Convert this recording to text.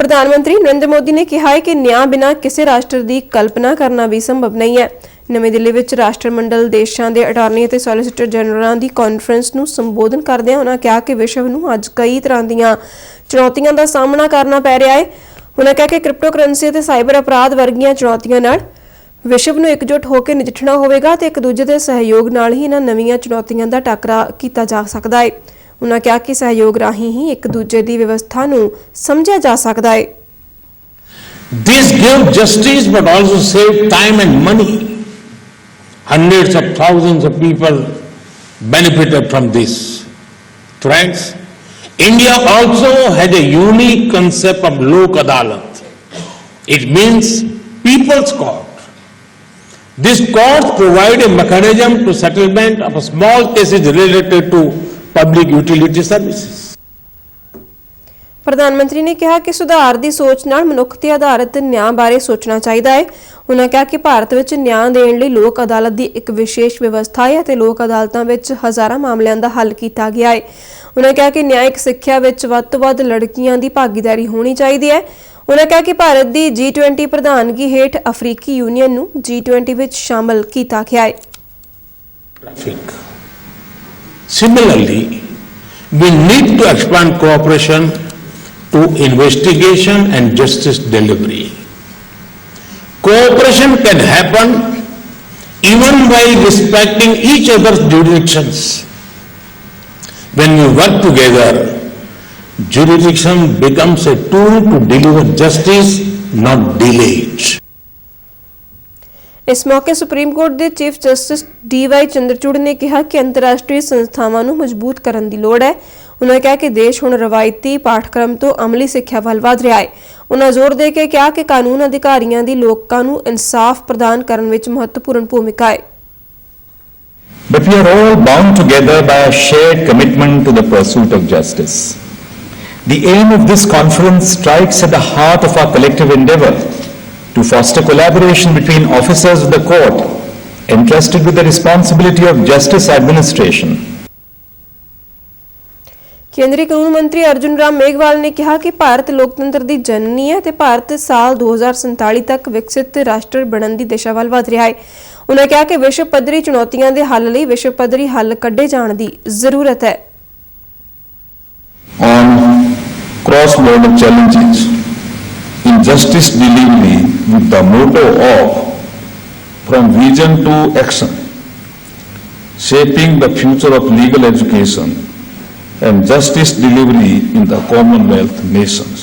ਪ੍ਰਧਾਨ ਮੰਤਰੀ ਨਰਿੰਦਰ ਮੋਦੀ ਨੇ ਕਿਹਾ ਹੈ ਕਿ ਨਿਆਂ ਬਿਨਾਂ ਕਿਸੇ ਰਾਸ਼ਟਰ ਦੀ ਕਲਪਨਾ ਕਰਨਾ ਵੀ ਸੰਭਵ ਨਹੀਂ ਹੈ। ਨਵੀਂ ਦਿੱਲੀ ਵਿੱਚ ਰਾਸ਼ਟਰਮੰਡਲ ਦੇਸ਼ਾਂ ਦੇ ਅਟਾਰਨੀ ਅਤੇ ਸੋਲਿਸਿਟਰ ਜਨਰਲਾਂ ਦੀ ਕਾਨਫਰੰਸ ਨੂੰ ਸੰਬੋਧਨ ਕਰਦਿਆਂ ਉਹਨਾਂ ਕਿਹਾ ਕਿ ਵਿਸ਼ਵ ਨੂੰ ਅੱਜ ਕਈ ਤਰ੍ਹਾਂ ਦੀਆਂ ਚੁਣੌਤੀਆਂ ਦਾ ਸਾਹਮਣਾ ਕਰਨਾ ਪੈ ਰਿਹਾ ਹੈ। ਉਹਨਾਂ ਕਿਹਾ ਕਿ ਕ੍ਰਿਪਟੋਕਰੰਸੀ ਅਤੇ ਸਾਈਬਰ ਅਪਰਾਧ ਵਰਗੀਆਂ ਚੁਣੌਤੀਆਂ ਨਾਲ ਵਿਸ਼ਵ ਨੂੰ ਇਕਜੁੱਟ ਹੋ ਕੇ ਨਜਿੱਠਣਾ ਹੋਵੇਗਾ ਤੇ ਇੱਕ ਦੂਜੇ ਦੇ ਸਹਿਯੋਗ ਨਾਲ ਹੀ ਇਹਨਾਂ ਨਵੀਆਂ ਚੁਣੌਤੀਆਂ ਦਾ ਟਾਕਰਾ ਕੀਤਾ ਜਾ ਸਕਦਾ ਹੈ। ਉਹਨਾਂ ਕਿਹਾ ਕਿ ਸਹਿਯੋਗ ਰਾਹੀਂ ਹੀ ਇੱਕ ਦੂਜੇ ਦੀ ਵਿਵਸਥਾ ਨੂੰ ਸਮਝਿਆ ਜਾ ਸਕਦਾ ਹੈ This gave justice but also saved time and money. Hundreds of thousands of people benefited from this. Friends, India also had a unique concept of Lok Adalat. It means people's court. This court provide a mechanism to settlement of small cases related to public utility services. ਪ੍ਰਧਾਨ ਮੰਤਰੀ ਨੇ ਕਿਹਾ ਕਿ ਸੁਧਾਰ ਦੀ ਸੋਚ ਨਾਲ ਮਨੁੱਖ ਤੇ ਆਧਾਰਿਤ ਨਿਆਂ ਬਾਰੇ ਸੋਚਣਾ ਚਾਹੀਦਾ ਹੈ ਉਹਨਾਂ ਕਿਹਾ ਕਿ ਭਾਰਤ ਵਿੱਚ ਨਿਆਂ ਦੇਣ ਲਈ ਲੋਕ ਅਦਾਲਤ ਦੀ ਇੱਕ ਵਿਸ਼ੇਸ਼ ਵਿਵਸਥਾ ਹੈ ਅਤੇ ਲੋਕ ਅਦਾਲਤਾਂ ਵਿੱਚ ਹਜ਼ਾਰਾਂ ਮਾਮਲਿਆਂ ਦਾ ਹੱਲ ਕੀਤਾ ਗਿਆ ਹੈ ਉਹਨਾਂ ਕਿਹਾ ਕਿ ਨਿਆਇਕ ਸਿੱਖਿਆ ਵਿੱਚ ਵੱਧ ਤੋਂ ਵੱਧ ਲੜਕੀਆਂ ਦੀ ਭਾਗੀਦਾਰੀ ਹੋਣੀ ਚਾਹੀਦੀ ਹੈ ਉਹਨਾਂ ਕਿਹਾ ਕਿ ਭਾਰਤ ਦੀ G20 ਪ੍ਰਧਾਨਗੀ ਹੇਠ ਅਫਰੀਕੀ ਯੂਨੀਅਨ ਨੂੰ G20 ਵਿੱਚ ਸ਼ਾਮਲ ਕੀਤਾ ਗਿਆ ਹੈ traffic. Similarly, we need to expand cooperation to investigation and justice delivery. Cooperation can happen even by respecting each other's jurisdictions. When we work together, jurisdiction becomes a tool to deliver justice, not delay it. ਇਸ ਮੌਕੇ supreme court ਦੇ chief justice DY Chandrachud ਨੇ ਕਿਹਾ ਕਿ ਅੰਤਰਰਾਸ਼ਟਰੀ ਸੰਸਥਾਵਾਂ ਨੂੰ ਮਜ਼ਬੂਤ ਕਰਨ ਦੀ ਲੋੜ ਹੈ। ਉਹਨਾਂ ਕਿਹਾ ਕਿ ਦੇਸ਼ ਹੁਣ ਰਵਾਇਤੀ ਪਾਠਕ੍ਰਮ ਤੋਂ ਅਮਲੀ ਸਿੱਖਿਆ ਵੱਲ ਵਧ ਰਿਹਾ ਹੈ। ਉਹਨਾਂ ਜ਼ੋਰ ਦੇ ਕੇ ਕਿਹਾ ਕਿ ਕਾਨੂੰਨ ਅਧਿਕਾਰੀਆਂ ਦੀ ਲੋਕਾਂ ਨੂੰ ਇਨਸਾਫ ਪ੍ਰਦਾਨ ਕਰਨ ਵਿੱਚ ਮਹੱਤਵਪੂਰਨ ਭੂਮਿਕਾ ਹੈ। But we are all bound together by a shared commitment to the pursuit of justice. The aim of this conference strikes at the heart of our collective endeavor. To foster collaboration between officers of the court entrusted with the responsibility of justice administration. ਕੇਂਦਰੀ ਕਾਨੂੰਨ ਮੰਤਰੀ ਅਰਜੁਨ ਰਾਮ ਮੇਘਵਾਲ ਨੇ ਕਿਹਾ ਕਿ ਭਾਰਤ ਲੋਕਤੰਤਰ ਦੀ ਜਨਨੀ ਹੈ ਤੇ ਭਾਰਤ ਸਾਲ 2047 ਤੱਕ ਵਿਕਸਿਤ ਰਾਸ਼ਟਰ ਬਣਨ ਦੀ ਦਿਸ਼ਾ ਵੱਲ ਵਧ ਰਿਹਾ ਹੈ ਉਹਨਾਂ ਕਿਹਾ ਕਿ ਵਿਸ਼ਵ ਪੱਧਰੀ ਚੁਣੌਤੀਆਂ ਦੇ ਹੱਲ ਲਈ ਵਿਸ਼ਵ ਪੱਧਰੀ ਹੱਲ ਕੱਢੇ ਜਾਣ ਦੀ ਜ਼ਰੂਰਤ ਹੈ on cross-border challenges in justice delivery with the motto of from vision to action, shaping the future of legal education and justice delivery in the Commonwealth nation.